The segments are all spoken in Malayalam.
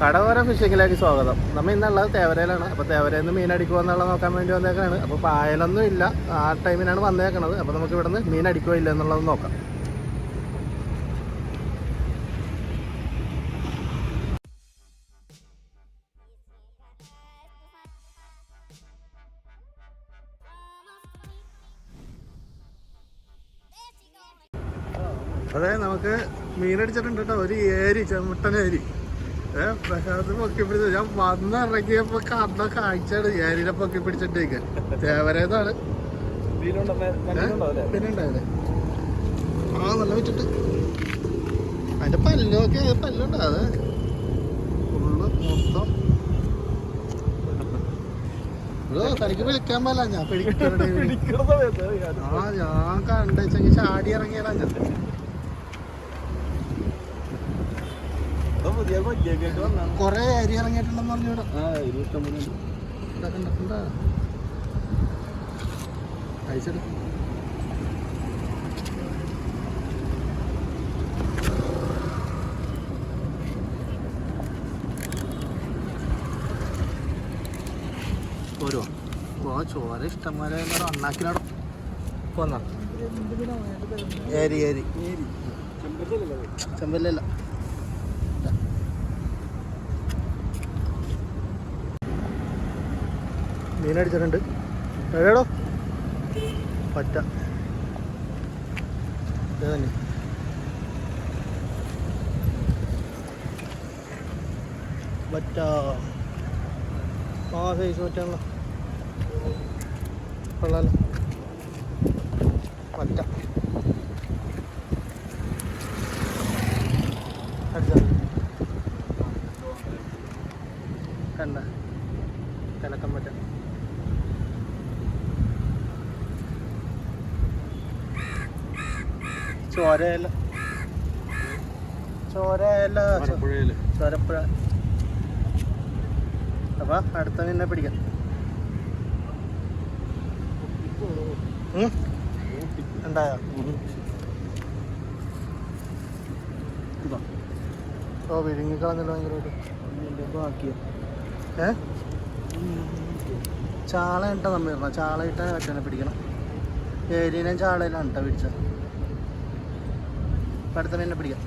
കടവര ഫിഷിങ്ങിലേക്ക് സ്വാഗതം. നമ്മൾ ഇന്നുള്ളത് തേവരയിലാണ്. അപ്പോൾ തേവരയിൽ നിന്ന് മീൻ അടിക്കുമോ എന്നുള്ളത് നോക്കാൻ വേണ്ടി വന്നേക്കാണ്. അപ്പോൾ പായലൊന്നും ഇല്ല. ആ ടൈമിനാണ് വന്നേക്കണത്. അപ്പോൾ നമുക്ക് ഇവിടുന്ന് മീൻ അടിക്കുമോ ഇല്ല എന്നുള്ളത് നോക്കാം. അതെ നമുക്ക് മീനടിച്ചിട്ടുണ്ട് കേട്ടോ. ഒരു ഏരി ചെമ്മട്ടൻ ഏരി പ്രശാന്ത് പൊക്കി പിടിച്ചു ഞാൻ വന്നിറങ്ങിയപ്പോ കണ്ട കാഴ്ചയാണ് ഏരിനെ പൊക്കി പിടിച്ചിട്ടേക്ക് തേവരേതാണ് പിന്നെ ഉണ്ടാവില്ലേ ആ നല്ല വെച്ചിട്ട് അതിന്റെ പല്ലൊക്കെ പല്ലുണ്ടാ അത്? ഫുള്ള് മൊത്തം. തനിക്ക് വിളിക്കാൻ പറ്റില്ല ഞാൻ പിടിക്കട്ടെ ആ ഞാൻ കണ്ടെച്ചെങ്കിൽ ചാടി ഇറങ്ങിയതാ ഞാൻ. കൊറേ അരി ഇറങ്ങിയിട്ടുണ്ടെന്ന് പറഞ്ഞു ഇവിടെ കണ്ടിട്ടുണ്ട അയച്ചെടുക്കും പോരുവോ? ഓ ചോര ഇഷ്ടംപോലെ ഒന്നാക്കിനോടോ പോന്നാ. ഏരി ഏരി. ചെമ്പല്ലല്ല മീനടിച്ചിട്ടുണ്ട്. എവിടെയോ പറ്റ. തന്നെ. പറ്റ. ആ സൈസ് പറ്റാണല്ലോ കൊള്ളാലോ. പറ്റ അടിച്ചാ കണ്ട കലക്കം പറ്റ ചോരയല്ല ചോരയില. ചോരപ്പുഴ. അപ്പൊ അടുത്ത നിന്നെ പിടിക്കാം? ഉണ്ടായോ. ഓ വിഴുങ്ങി കളഞ്ഞല്ലോ ഭയങ്കരമായിട്ട് ഏ? ചാള ഇട്ടാ ഇടണം ചാള ഇട്ട പിടിക്കണം. ഏരിയനെ ചാളയിലാണ് കേട്ടോ പിടിച്ചത്. അടുത്ത മീനെ പിടിക്കാം.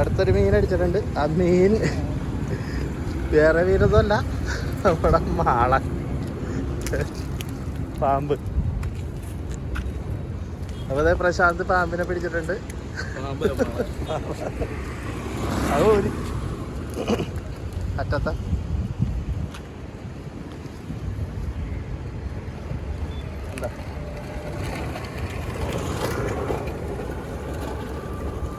അടുത്തൊരു മീൻ അടിച്ചിട്ടുണ്ട്. ആ മീൻ വേറെ മീനൊന്നുമല്ല നമ്മുടെ മാള പാമ്പ്. അപ്പൊ ദേ പ്രശാന്ത് പാമ്പിനെ പിടിച്ചിട്ടുണ്ട്. അത് ഒരു അറ്റത്ത.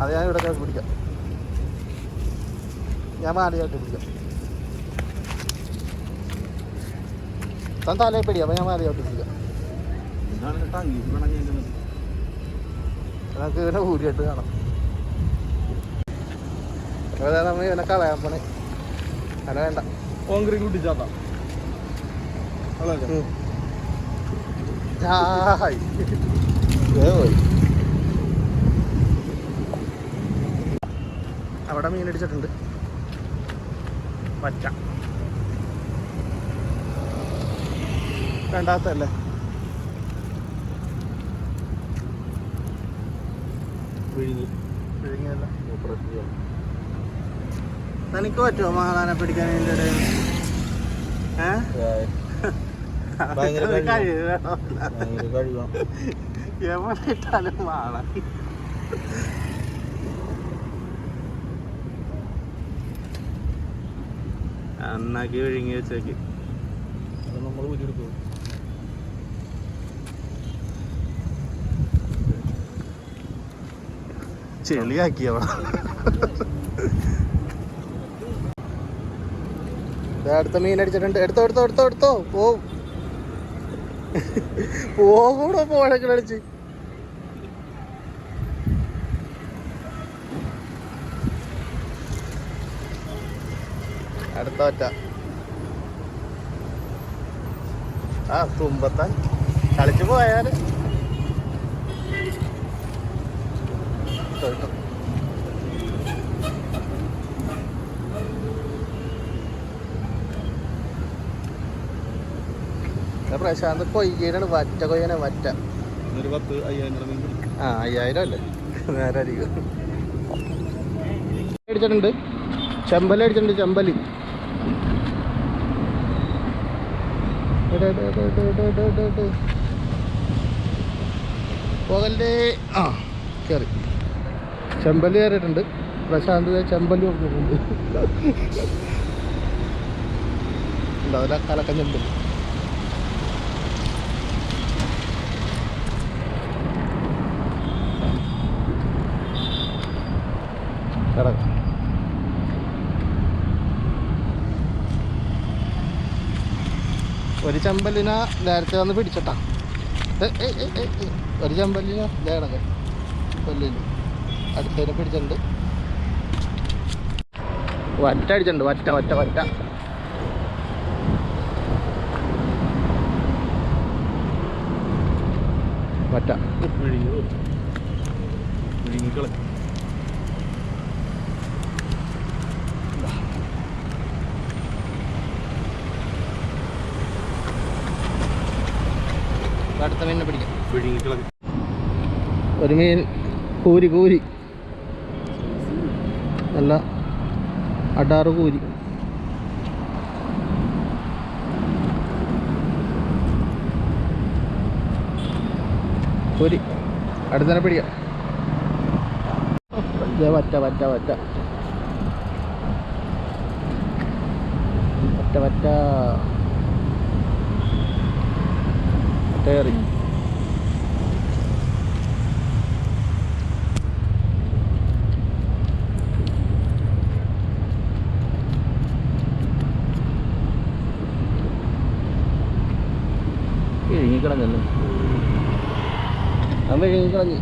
അത് ഞാൻ ഇവിടെ പിടിക്കാം. ഞാൻ മാലയായിട്ട് പിടിക്കാം. താൻ തലയെ പിടി അപ്പം ഞാൻ മാലയായിട്ട് പിടിക്കാം. നമുക്ക് ഇവനെ ഊരിയിട്ട് കാണാം. അതെ നമ്മൾ ഇവനെ കളയാൻ പോണേ. അല്ല വേണ്ട. ഉം. ഹായ്. ദേ പോയി. അവിടെ മീനടിച്ചിട്ടുണ്ട് പച്ച. രണ്ടാമത്തല്ലേ വിഴുങ്ങിയല്ല തനിക്ക് പറ്റുമോ മാതാനെ പിടിക്കാൻ അതിന്റെ ഇടയിൽ. കഴിവ്. എവിടെ ഇട്ടാലും മാള. അന്നാക്കി വിഴുങ്ങി വെച്ചേക്ക്. നമ്മൾ ഊരിയെടുക്കും ചെളിയാക്കി അവിടെ ദേ അടുത്ത മീൻ അടിച്ചിട്ടുണ്ട്. എടുത്തോ എടുത്തോ എടുത്തോ എടുത്തോ. പോവും പോകൂടോ പോഴൊക്കെ ടാറ്റ ആ തുമ്പത്താൻ. കളിച്ചു പോയാൽ പ്രശാന്ത് കൊയ്യനാണ് വറ്റ കൊയ്യനെ വറ്റ. ആ അയ്യായിരം അല്ലേ? നേരെ അടിക്കും. അടിച്ചിട്ടുണ്ട് ചെമ്പലടിച്ചിട്ടുണ്ട് ചെമ്പലി. പോകല്ലേ ആ കയറി ചെമ്പല്ലി കയറിയിട്ടുണ്ട്. പ്രശാന്ത് ചെമ്പല്ലി കൊടുത്തിട്ടുണ്ട്. ഉണ്ടാവില്ല ചെമ്പല്ലി. കടക്കാം. ഒരു ചമ്പലിന നേരത്തെ വന്ന് പിടിച്ചട്ടാ. ഒരു ചമ്പലിന ഇതേ കിടക്ക കൊല്ലില്ല അടുത്തതിനെ പിടിച്ചിട്ടുണ്ട്. വറ്റ അടിച്ചിട്ടുണ്ട്. വറ്റ വറ്റ വറ്റ. വറ്റ. വിഴുങ്ങി വിഴുങ്ങിക്കളെ നമുക്ക് അടുത്ത മീനിനെ പിടിക്കാം. ഒരു മീൻ കൂരി കൂരി. നല്ല അടാറ് കൂരി. കൂരി. അടുത്തനെ പിടിക്കാം. പറ്റ പറ്റ പറ്റ പറ്റ പറ്റ ടയറിങ് കിഴങ്ങിക്കിടങ്ങല്ലേ നമ്മൾ കിഴങ്ങിക്കിടങ്ങി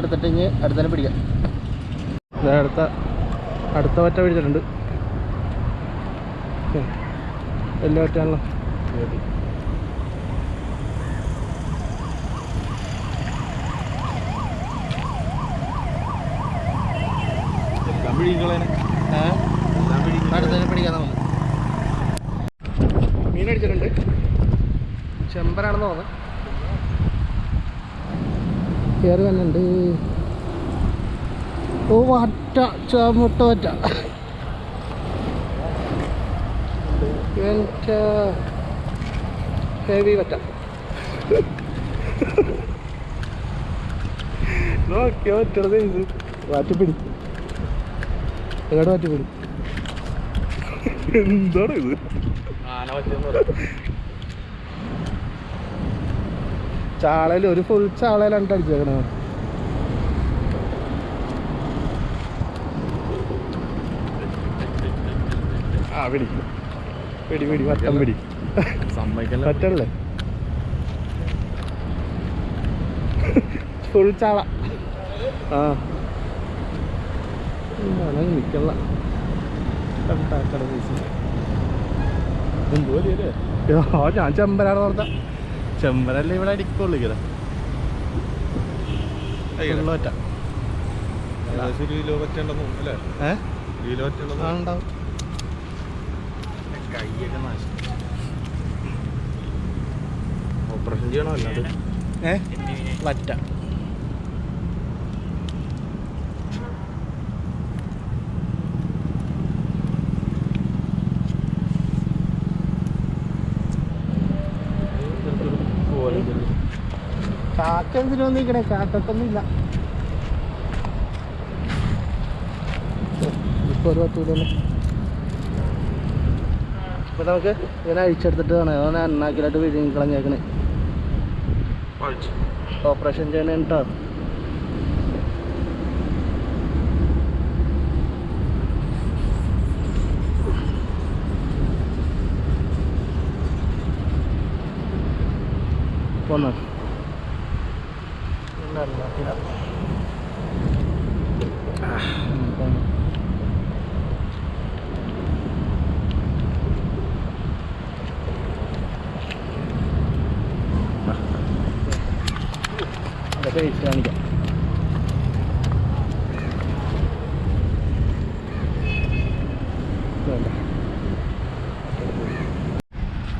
എടുത്തിട്ട് ഇനി അടുത്തന്നെ പിടിക്കാം. അടുത്ത അടുത്ത ഒറ്റ പിടിച്ചിട്ടുണ്ട്. എല്ലാ ഒറ്റയാണല്ലോ. പിടിക്കളേനെ മീൻ ചെമ്പനാണെന്ന് തോന്നുന്നു. കയറി വന്നിട്ടുണ്ട്. ഓ വറ്റ ചുമട്ട വറ്റ ഹെവി വറ്റ നോക്കിയോ ഒറ്റ വാറ്റി പിടിച്ചു. എവിടെ വാറ്റിപ്പിടി എന്താണ് ഇത് ചാളയിൽ ഒരു ഫുൾ ചാളയിലാണ് അടിച്ചേക്കണേ ആ പിടി. പിടി പിടി വട്ടം പിടി. സമ്മതിക്കല്ല? വറ്റല്ലേ ഫുൾ ചാള. ആ. വേണമെങ്കിൽ നിൽക്കള്ള എന്തോ ഞാൻ ചെമ്പരാണ് പറഞ്ഞ ചെമ്പരല്ലേ ഇവിടെ അടിക്കുള്ളൂ ഇങ്ങനെ കൈയൊക്കെ ഓപ്പറേഷൻ ചെയ്യണമല്ലോ അത് ഏ? വറ്റ ഡിസ്റ്റൻസിന് വന്നിരിക്കണേ കാട്ടത്തൊന്നുമില്ല. ഇപ്പോൾ ഒരു പറ്റൂലല്ലോ. ഇപ്പം നമുക്ക് ഇവനെ അഴിച്ചെടുത്തിട്ട് വേണം അവനെ അണ്ണാക്കിലായിട്ട് വിഴുങ്ങി കളഞ്ഞേക്കണേ ഓപ്പറേഷൻ ചെയ്യണേട്ടോ ഉപയോഗിച്ച് കാണിക്കാം.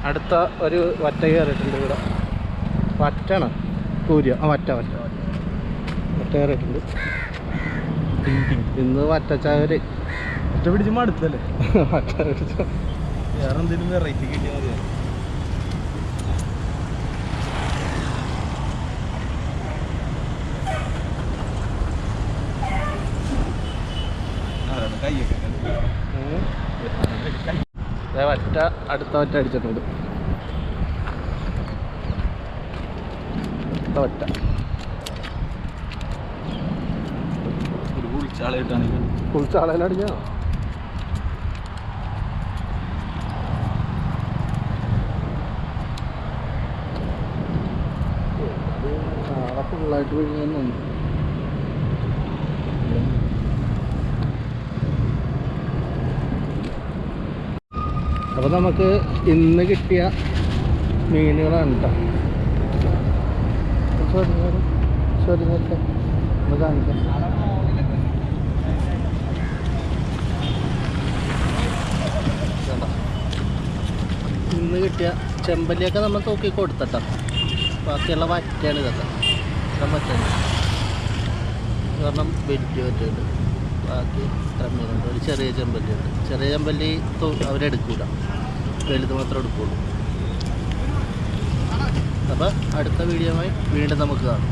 അടുത്ത ഒരു വറ്റ കയറിയിട്ടുണ്ട് ഇവിടെ. വറ്റാണ് കൂര്യ ആ വറ്റ വറ്റ. വറ്റ കയറിയിട്ടുണ്ട്. ഇന്ന് വറ്റച്ചാവര് ഒറ്റ പിടിച്ച് മടുത്തല്ലേ? വറ്റ പിടിച്ച. വേറെ എന്തെങ്കിലും വെറൈറ്റി കിട്ടിയാൽ മതിയാവും അടുത്ത വറ്റ അടിച്ചിട്ടുണ്ട് അടുത്ത വറ്റ ഒരു കുളിച്ചാളായിട്ടാണ് കുളിച്ച ആളെല്ലാം അടിഞ്ഞോ നാളെ ഫുള്ളായിട്ട് വിഴുങ്ങുന്നുണ്ട് അപ്പോൾ നമുക്ക് ഇന്ന് കിട്ടിയ മീനുകളാണ് കേട്ടോ ശരി ശരി ശരി ഒന്ന് കാണിക്കാം ഇന്ന് കിട്ടിയ ചെമ്പല്ലിയൊക്കെ നമ്മൾ തൂക്കി കൊടുത്തട്ടോ. ബാക്കിയുള്ള വറ്റയാണ് ഇതൊക്കെ. പറ്റുന്നത് കാരണം വലിയ വറ്റുണ്ട് ബാക്കി ഇത്ര മീനുണ്ട്. ഒരു ചെറിയ ചെമ്പല്ലിയുണ്ട്. ചെറിയ ചെമ്പല്ലി അവരെടുക്കൂല. വലുത് മാത്രമേ എടുക്കുള്ളൂ. അപ്പോൾ അടുത്ത വീഡിയോയുമായി വീണ്ടും നമുക്ക് കാണാം.